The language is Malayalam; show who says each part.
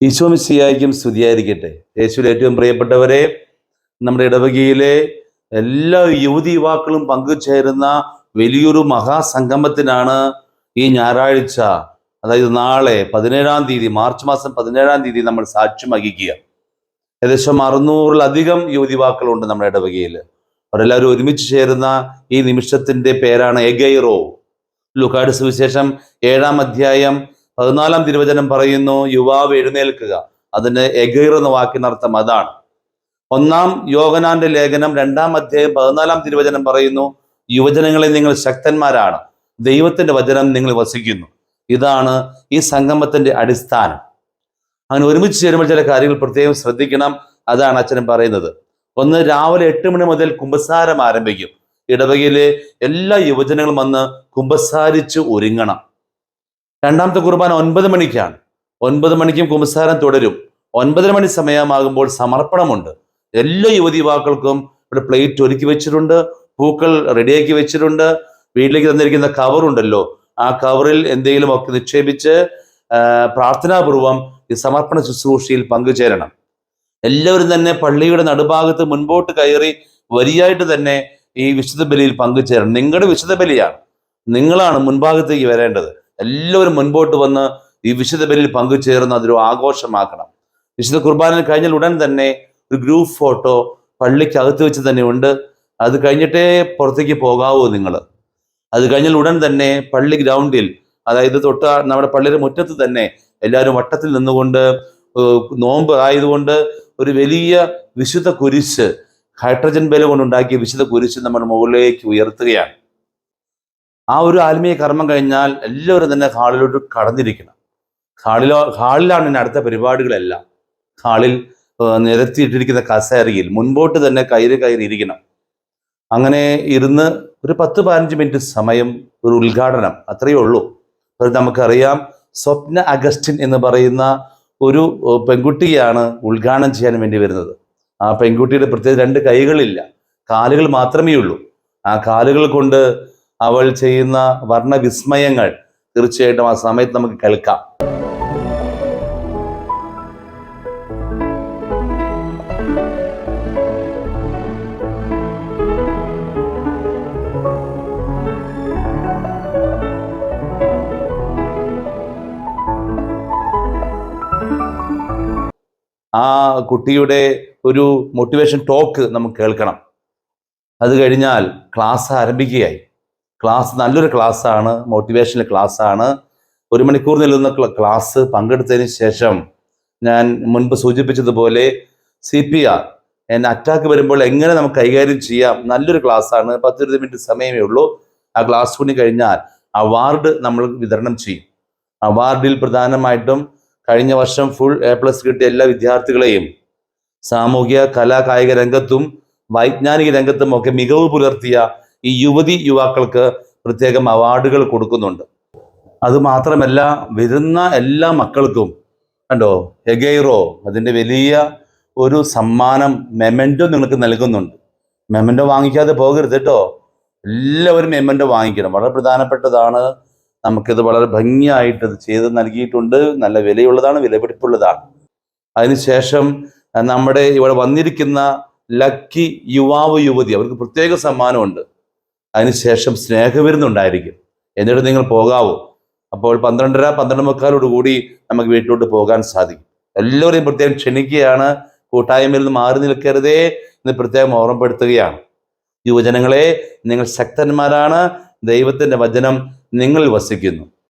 Speaker 1: ഈശോമിശിയായിരിക്കും സ്തുതിയായിരിക്കട്ടെ. യേശുവിൽ ഏറ്റവും പ്രിയപ്പെട്ടവരെ നമ്മുടെ ഇടവകയിലെ എല്ലാ യുവതി യുവാക്കളും പങ്കുചേരുന്ന വലിയൊരു മഹാസംഗമത്തിനാണ് ഈ ഞായറാഴ്ച അതായത് നാളെ പതിനേഴാം തീയതി മാർച്ച് മാസം പതിനേഴാം തീയതി നമ്മൾ സാക്ഷ്യം വഹിക്കുക. ഏകദേശം അറുന്നൂറിലധികം യുവതി യുവാക്കളുണ്ട് നമ്മുടെ ഇടവകയിൽ. അവരെല്ലാവരും ഒരുമിച്ച് ചേരുന്ന ഈ നിമിഷത്തിന്റെ പേരാണ് എഗൈറോ. ലുക്കാട് സുവിശേഷം ഏഴാം അധ്യായം പതിനാലാം തിരുവചനം പറയുന്നു യുവാവ് എഴുന്നേൽക്കുക. അതിന് എഗൈർ എന്ന വാക്കിനർത്ഥം അതാണ്. ഒന്നാം യോഗനാന്റെ ലേഖനം രണ്ടാം അധ്യായം പതിനാലാം തിരുവചനം പറയുന്നു യുവജനങ്ങളെ നിങ്ങൾ ശക്തന്മാരാണ്. ദൈവത്തിന്റെ വചനം നിങ്ങൾ വസിക്കുന്നു. ഇതാണ് ഈ സംഗമത്തിന്റെ അടിസ്ഥാനം. അങ്ങനെ ഒരുമിച്ച് ചേരുമ്പോൾ ചില കാര്യങ്ങൾ പ്രത്യേകം ശ്രദ്ധിക്കണം അതാണ് അച്ഛനും പറയുന്നത്. ഒന്ന് രാവിലെ എട്ട് മണി മുതൽ കുമ്പസാരം ആരംഭിക്കും. ഇടവകയിലെ എല്ലാ യുവജനങ്ങളും വന്ന് കുമ്പസാരിച്ച് ഒരുങ്ങണം. രണ്ടാമത്തെ കുർബാന ഒൻപത് മണിക്കാണ്. ഒൻപത് മണിക്കും കുമ്പസാരം തുടരും. ഒൻപതര മണി സമയമാകുമ്പോൾ സമർപ്പണമുണ്ട്. എല്ലാ യുവതി യുവാക്കൾക്കും ഇവിടെ പ്ലേറ്റ് ഒരുക്കി വെച്ചിട്ടുണ്ട്. പൂക്കൾ റെഡിയാക്കി വെച്ചിട്ടുണ്ട്. വീട്ടിലേക്ക് തന്നിരിക്കുന്ന കവറുണ്ടല്ലോ ആ കവറിൽ എന്തെങ്കിലും ഒക്കെ നിക്ഷേപിച്ച് പ്രാർത്ഥനാപൂർവം ഈ സമർപ്പണ ശുശ്രൂഷയിൽ പങ്കുചേരണം. എല്ലാവരും തന്നെ പള്ളിയുടെ നടുഭാഗത്ത് മുൻപോട്ട് കയറി വരിയായിട്ട് തന്നെ ഈ വിശുദ്ധ ബലിയിൽ പങ്കുചേരണം. നിങ്ങളുടെ വിശുദ്ധ ബലിയാണ് നിങ്ങളാണ് മുൻഭാഗത്തേക്ക് വരേണ്ടത്. എല്ലാവരും മുൻപോട്ട് വന്ന് ഈ വിശുദ്ധ ബലിയിൽ പങ്കുചേർന്ന് അതൊരു ആഘോഷമാക്കണം. വിശുദ്ധ കുർബാന കഴിഞ്ഞാൽ ഉടൻ തന്നെ ഒരു ഗ്രൂപ്പ് ഫോട്ടോ പള്ളിക്കകത്ത് വെച്ച് തന്നെ ഉണ്ട്. അത് കഴിഞ്ഞിട്ടേ പുറത്തേക്ക് പോകാവൂ നിങ്ങൾ. അത് കഴിഞ്ഞാൽ ഉടൻ തന്നെ പള്ളി ഗ്രൗണ്ടിൽ അതായത് തൊട്ട നമ്മുടെ പള്ളിയുടെ മുറ്റത്ത് തന്നെ എല്ലാവരും വട്ടത്തിൽ നിന്നുകൊണ്ട് നോമ്പ് ആയതുകൊണ്ട് ഒരു വലിയ വിശുദ്ധ കുരിശ് ഹൈഡ്രജൻ ബലം കൊണ്ടുണ്ടാക്കിയ വിശുദ്ധ കുരിശ് നമ്മുടെ മുകളിലേക്ക് ഉയർത്തുകയാണ്. ആ ഒരു ആത്മീയ കർമ്മം കഴിഞ്ഞാൽ എല്ലാവരും തന്നെ ഹാളിലോട്ട് കടന്നിരിക്കണം. ഹാളിലോ ഹാളിലാണ് ഇനി അടുത്ത പരിപാടികളെല്ലാം. ഹാളിൽ നിരത്തിയിട്ടിരിക്കുന്ന കസേരയിൽ മുൻപോട്ട് തന്നെ കയറി കയറി ഇരിക്കണം. അങ്ങനെ ഇരുന്ന് ഒരു പത്ത് പതിനഞ്ച് മിനിറ്റ് സമയം ഒരു ഉദ്ഘാടനം അത്രയേ ഉള്ളൂ. അത് നമുക്കറിയാം സ്വപ്ന അഗസ്റ്റിൻ എന്ന് പറയുന്ന ഒരു പെൺകുട്ടിയാണ് ഉദ്ഘാടനം ചെയ്യാൻ വേണ്ടി വരുന്നത്. ആ പെൺകുട്ടിയുടെ പ്രത്യേക രണ്ട് കൈകളില്ല കാലുകൾ മാത്രമേ ഉള്ളൂ. ആ കാലുകൾ കൊണ്ട് അവൾ ചെയ്യുന്ന വർണവിസ്മയങ്ങൾ തീർച്ചയായിട്ടും ആ സമയത്ത് നമുക്ക് കേൾക്കാം. ആ കുട്ടിയുടെ ഒരു മോട്ടിവേഷൻ ടോക്ക് നമുക്ക് കേൾക്കണം. അത് കഴിഞ്ഞാൽ ക്ലാസ് ആരംഭിക്കുകയായി. ക്ലാസ് നല്ലൊരു ക്ലാസ്സാണ് മോട്ടിവേഷണൽ ക്ലാസ്സാണ് ഒരു മണിക്കൂർ നിൽക്കുന്ന ക്ലാസ് പങ്കെടുത്തതിന് ശേഷം ഞാൻ മുൻപ് സൂചിപ്പിച്ചതുപോലെ സി പി ആർ എന്നെ അറ്റാക്ക് വരുമ്പോൾ എങ്ങനെ നമുക്ക് കൈകാര്യം ചെയ്യാം നല്ലൊരു ക്ലാസ്സാണ് പത്തിരുപത് മിനിറ്റ് സമയമേ ഉള്ളൂ. ആ ക്ലാസ് കൂടി കഴിഞ്ഞാൽ അവാർഡ് നമ്മൾ വിതരണം ചെയ്യും. അവാർഡിൽ പ്രധാനമായിട്ടും കഴിഞ്ഞ വർഷം ഫുൾ എ പ്ലസ് കിട്ടിയ എല്ലാ വിദ്യാർത്ഥികളെയും സാമൂഹ്യ കലാ കായിക രംഗത്തും വൈജ്ഞാനിക രംഗത്തും ഒക്കെ മികവ് പുലർത്തിയ ഈ യുവതി യുവാക്കൾക്ക് പ്രത്യേകം അവാർഡുകൾ കൊടുക്കുന്നുണ്ട്. അതുമാത്രമല്ല വരുന്ന എല്ലാ മക്കൾക്കും കണ്ടോ എഗൈറോ അതിന്റെ വലിയ ഒരു സമ്മാനം മെമന്റോ നിങ്ങൾക്ക് നൽകുന്നുണ്ട്. മെമന്റോ വാങ്ങിക്കാതെ പോകരുത് കേട്ടോ. എല്ലാവരും മെമന്റോ വാങ്ങിക്കണം. വളരെ പ്രധാനപ്പെട്ടതാണ്. നമുക്കിത് വളരെ ഭംഗിയായിട്ട് ഇത് ചെയ്ത് നൽകിയിട്ടുണ്ട്. നല്ല വിലയുള്ളതാണ് വിലപിടിപ്പുള്ളതാണ്. അതിനുശേഷം നമ്മുടെ ഇവിടെ വന്നിരിക്കുന്ന ലക്കി യുവാവ് യുവതി അവർക്ക് പ്രത്യേക സമ്മാനമുണ്ട്. അതിനുശേഷം സ്നേഹവിരുന്നുണ്ടായിരിക്കും എന്നിട്ട് നിങ്ങൾ പോകാവോ. അപ്പോൾ പന്ത്രണ്ടര പന്ത്രണ്ട് മുക്കാലോട് കൂടി നമുക്ക് വീട്ടിലോട്ട് പോകാൻ സാധിക്കും. എല്ലാവരെയും പ്രത്യേകം ക്ഷണിക്കുകയാണ്. കൂട്ടായ്മയിൽ നിന്ന് മാറി നിൽക്കരുതേ എന്ന് പ്രത്യേകം ഓർമ്മപ്പെടുത്തുകയാണ്. യുവജനങ്ങളെ നിങ്ങൾ ശക്തന്മാരാണ്. ദൈവത്തിന്റെ വചനം നിങ്ങളിൽ വസിക്കുന്നു.